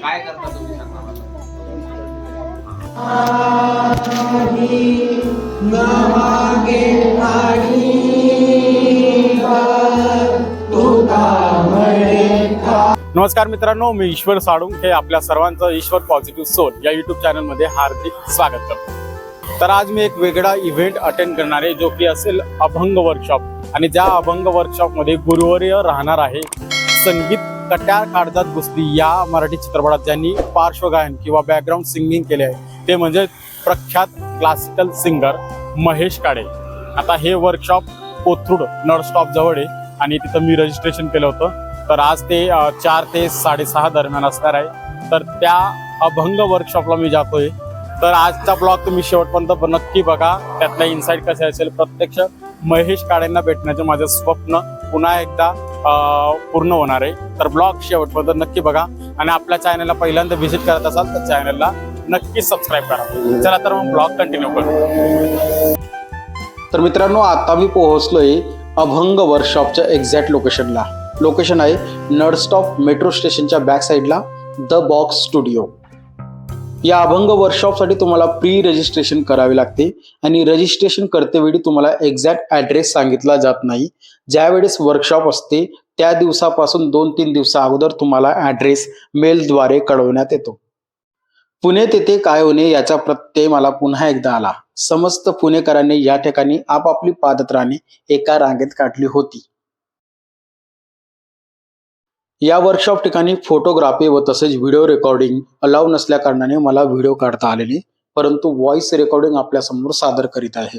काय करता तुम्ही सांगा नमस्कार मित्रांनो मी ईश्वर साळुंग हे आपल्या सर्वांचं ईश्वर पॉझिटिव्ह सोल या युट्यूब चॅनलमध्ये हार्दिक स्वागत करतो. तर आज मी एक वेगळा इव्हेंट अटेंड करणार आहे जो की असेल अभंग वर्कशॉप आणि ज्या अभंग वर्कशॉपमध्ये गुरुवर्य राहणार आहे संगीत कट्यार काढतात गुस्ती या मराठी चित्रपटात ज्यांनी पार्श्वगायन किंवा बॅकग्राऊंड सिंगिंग केले आहे. ते म्हणजे प्रख्यात क्लासिकल सिंगर महेश काळे. आता हे वर्कशॉप कोथरूड नळस्टॉप जवळ आहे आणि तिथं मी रजिस्ट्रेशन केलं होतं. तर आज ते चार ते साडेसहा दरम्यान असणार आहे. तर त्या अभंग वर्कशॉपला मी जातोय. तर आजचा ब्लॉग तुम्ही शेवटपर्यंत नक्की बघा. त्यातला इन्साईट कसे असेल प्रत्यक्ष महेश काळेंना भेटण्याचं माझं स्वप्न पुन्हा एकदा पूर्ण होणार आहे. तर ब्लॉग शेवटपर्यंत नक्की बघा. आणि आपल्या चॅनलला पहिल्यांदा व्हिजिट करत असाल तर चॅनलला नक्की सबस्क्राईब करा. चला तर मग ब्लॉग कंटिन्यू करू. तर मित्रांनो आता मी पोहोचलोय अभंग वर्कशॉपच्या एक्झॅक्ट लोकेशनला लोकेशन आहे नडस्टॉप मेट्रो स्टेशनच्या बॅक साईडला द बॉक्स स्टुडिओ या अभंग वर्कशॉपसाठी तुम्हाला प्री रजिस्ट्रेशन करावे लागते आणि रजिस्ट्रेशन करतेवेळी तुम्हाला एक्झॅक्ट ॲड्रेस सांगितला जात नाही. ज्यावेळेस वर्कशॉप असते त्या दिवसापासून दोन तीन दिवसा अगोदर तुम्हाला ॲड्रेस मेलद्वारे कळवण्यात येतो. पुणे तेथे काय होणे याचा प्रत्यय मला पुन्हा एकदा आला. समस्त पुणेकरांनी या ठिकाणी आपापली पादत्राणे एका रांगेत काढली होती. या वर्कशॉप ठिकाणी फोटोग्राफी व तसेच व्हिडिओ रेकॉर्डिंग अलाव नसल्या कारणाने मला व्हिडिओ काढता आले नाही परंतु व्हॉइस रेकॉर्डिंग आपल्यासमोर सादर करीत आहे.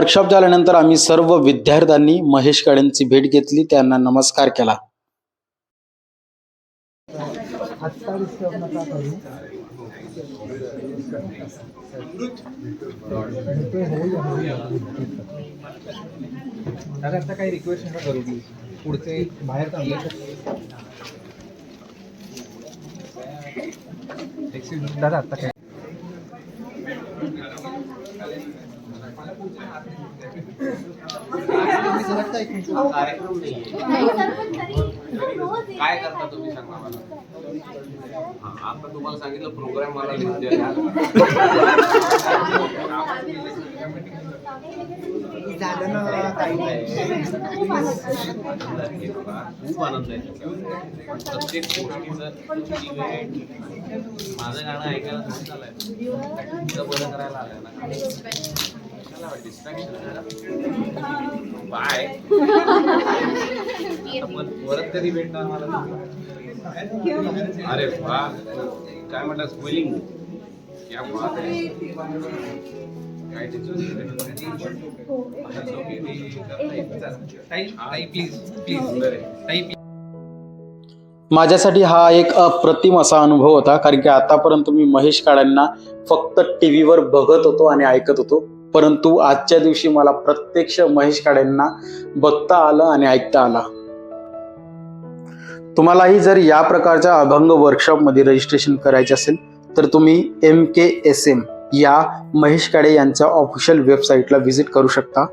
वर्कशॉप झाल्यानंतर आम्ही सर्व विद्यार्थ्यांनी महेश काळेंची भेट घेतली त्यांना नमस्कार केला. दादा आता काही रिक्वेस्ट नका करू पुढचे बाहेर दादा आता काय? कार्यक्रम काय करता तुम्ही सांगा मला? आता तुम्हाला सांगितलं प्रोग्राम मला लिहून द्या खूप आनंद आहे प्रत्येक गोष्टीचं माझं गाणं ऐकायला तुम्ही चालाय इथं बरं करायला आलं ना. बाय. परत कधी भेटणार मला? अरे वा. काय म्हणतात स्पेलिंग? क्या बात आहे. माझ्यासाठी हा एक अप्रतिम असा अनुभव होता कारण की आतापर्यंत मी महेश काळ्यांना फक्त टी व्हीवर बघत होतो आणि ऐकत होतो. परंतु आजच्या दिवशी मला प्रत्यक्ष महेश काळ्यांना बघता आलं आणि ऐकता आलं. तुम्हालाही जर या प्रकारच्या अभंग वर्कशॉपमध्ये रजिस्ट्रेशन करायचे असेल तर तुम्ही एम के एस एम या महेश काळे यांच्या ऑफिशियल वेबसाईटला व्हिजिट करू शकता.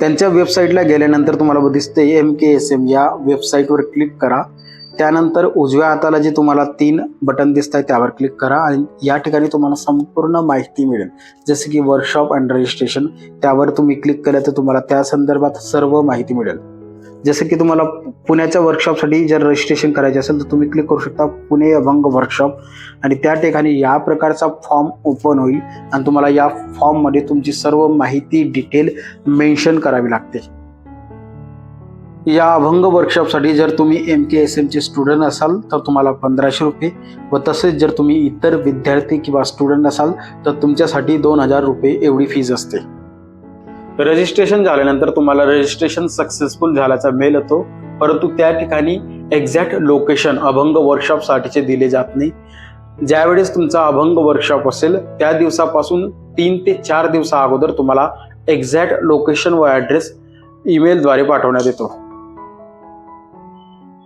त्यांच्या वेबसाईटला गेल्यानंतर तुम्हाला दिसते एम के एस एम या वेबसाईटवर क्लिक करा. त्यानंतर उजव्या हाताला जे तुम्हाला तीन बटन दिसत आहे त्यावर क्लिक करा आणि या ठिकाणी तुम्हाला संपूर्ण माहिती मिळेल. जसे की वर्कशॉप अँड रजिस्ट्रेशन त्यावर तुम्ही क्लिक केलं तर तुम्हाला त्या संदर्भात सर्व माहिती मिळेल. जसं की तुम्हाला पुण्याच्या वर्कशॉपसाठी जर रजिस्ट्रेशन करायचे असेल तर तुम्ही क्लिक करू शकता पुणे अभंग वर्कशॉप आणि त्या ठिकाणी या प्रकारचा फॉर्म ओपन होईल आणि तुम्हाला या फॉर्ममध्ये तुमची सर्व माहिती डिटेल मेन्शन करावी लागते. या अभंग वर्कशॉपसाठी जर तुम्ही एम के एस एमचे स्टुडंट असाल तर तुम्हाला पंधराशे रुपये. व तसेच जर तुम्ही इतर विद्यार्थी किंवा स्टुडंट असाल तर तुमच्यासाठी दोन हजार रुपये एवढी फीज असते. रजिस्ट्रेशन झाल्यानंतर तुम्हाला रजिस्ट्रेशन सक्सेसफुल झाल्याचा मेल येतो. परंतु त्या ठिकाणी एक्झॅक्ट लोकेशन अभंग वर्कशॉपसाठीचे दिले जात नाही. ज्यावेळेस तुमचा अभंग वर्कशॉप असेल त्या दिवसापासून तीन ते चार दिवसा अगोदर तुम्हाला एक्झॅक्ट लोकेशन व ॲड्रेस ईमेलद्वारे पाठवण्यात येतो.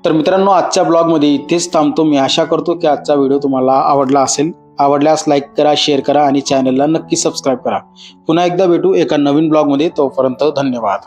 तर मित्रांनो आजच्या ब्लॉगमध्ये इथेच थांबतो. मी आशा करतो की आजचा व्हिडिओ तुम्हाला आवडला असेल. आवडल्यास लाईक करा शेअर करा आणि चॅनलला नक्की सबस्क्राईब करा. पुन्हा एकदा भेटू एका नवीन ब्लॉगमध्ये तोपर्यंत धन्यवाद.